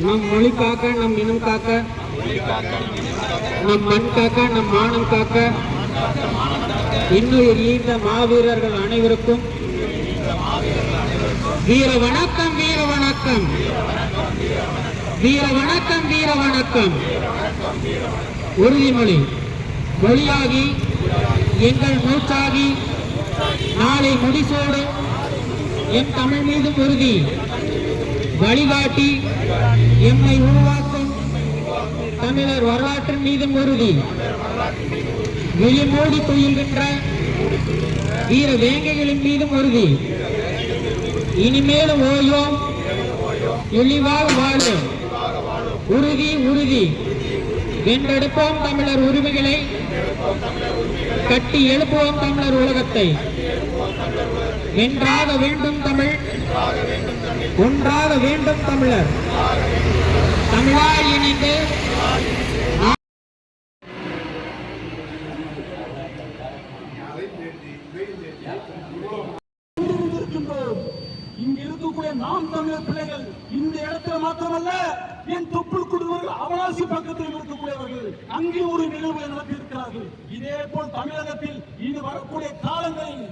நம் மொழி காக்க நம் இனம் காக்க நம் மண் காக்க நம் மானம் காக்க இன்னுயிர் ஈந்த மாவீரர்கள் அனைவருக்கும் வீர வணக்கம் வீர வணக்கம். வீர வணக்கம் வீர வணக்கம். உறுதிமொழி மொழியாகி எங்கள் மூச்சாகி நாளை முடிசோடு என் தமிழ் மீதும் உறுதி. வழிகாட்டி எம்மை உருவாக்கும் தமிழர் வரலாற்றின் மீதும் உறுதி விழிமூடி துயில்கின்ற வீர வேங்கைகளின் மீதும் உறுதி இனிமேலும் ஓயோம் எளிவாக வாழும் உறுதி உறுதி. வென்றெடுப்போம் தமிழர் உரிமைகளை. கட்டி எழுப்புவோம் தமிழர் உலகத்தை. என்றாக வேண்டும் தமிழ். ஒன்றாக வேண்டும் தமிழர். தமிழால் இணைந்து இங்க இருக்கக்கூடிய நாம் தமிழர் பிள்ளைகள் இந்த இடத்துல மாத்திரமல்ல என் தொப்புள் குடும்பங்கள் அவலாசி பக்கத்தில் இருக்கக்கூடியவர்கள் அங்கே ஒரு நிகழ்வு நடத்தி இருக்கிறார்கள் இதே போல் தமிழகத்தில் இது வரக்கூடிய காலங்களில்